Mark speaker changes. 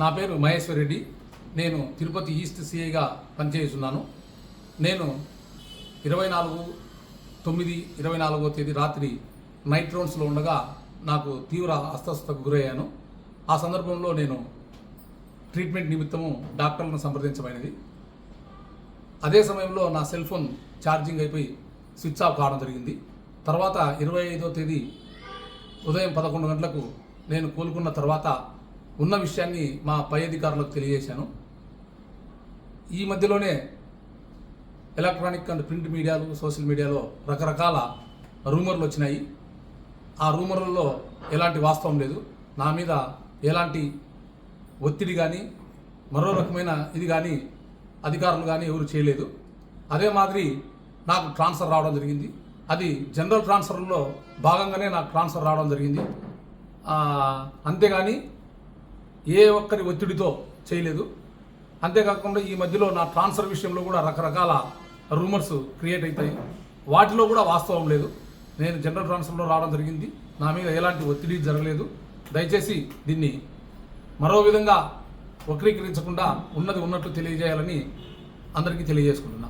Speaker 1: నా పేరు మహేశ్వర్ రెడ్డి. నేను తిరుపతి ఈస్ట్ సిఐగా పనిచేస్తున్నాను. నేను ఇరవై నాలుగు తొమ్మిది ఇరవై నాలుగో తేదీ రాత్రి నైట్ రౌండ్స్లో ఉండగా నాకు తీవ్ర అస్వస్థతకు గురయ్యాను. ఆ సందర్భంలో నేను ట్రీట్మెంట్ నిమిత్తము డాక్టర్లను సంప్రదించమైనది అదే సమయంలో నా సెల్ ఫోన్ ఛార్జింగ్ అయిపోయి స్విచ్ ఆఫ్ కావడం జరిగింది. తర్వాత ఇరవై ఐదో తేదీ ఉదయం పదకొండు గంటలకు నేను కోలుకున్న తర్వాత ఉన్న విషయాన్ని మా పై అధికారులకు తెలియజేశాను. ఈ మధ్యలోనే ఎలక్ట్రానిక్ అండ్ ప్రింట్ మీడియాలు సోషల్ మీడియాలో రకరకాల రూమర్లు వచ్చినాయి. ఆ రూమర్లలో ఎలాంటి వాస్తవం లేదు. నా మీద ఎలాంటి ఒత్తిడి కానీ మరో రకమైన ఇది కానీ అధికారులు కానీ ఎవరు చేయలేదు. అదే మాదిరి నాకు ట్రాన్స్ఫర్ రావడం జరిగింది. అది జనరల్ ట్రాన్స్ఫర్లో భాగంగానే నాకు ట్రాన్స్ఫర్ రావడం జరిగింది. అంతేగాని ఏ ఒక్కరి ఒత్తిడితో చేయలేదు. అంతేకాకుండా ఈ మధ్యలో నా ట్రాన్స్ఫర్ విషయంలో కూడా రకరకాల రూమర్స్ క్రియేట్ అవుతాయి వాటిలో కూడా వాస్తవం లేదు. నేను జనరల్ ట్రాన్స్ఫర్లో రావడం జరిగింది. నా మీద ఎలాంటి ఒత్తిడి జరగలేదు. దయచేసి దీన్ని మరో విధంగా వక్రీకరించకుండా ఉన్నది ఉన్నట్లు తెలియజేయాలని అందరికీ తెలియజేసుకుంటున్నా.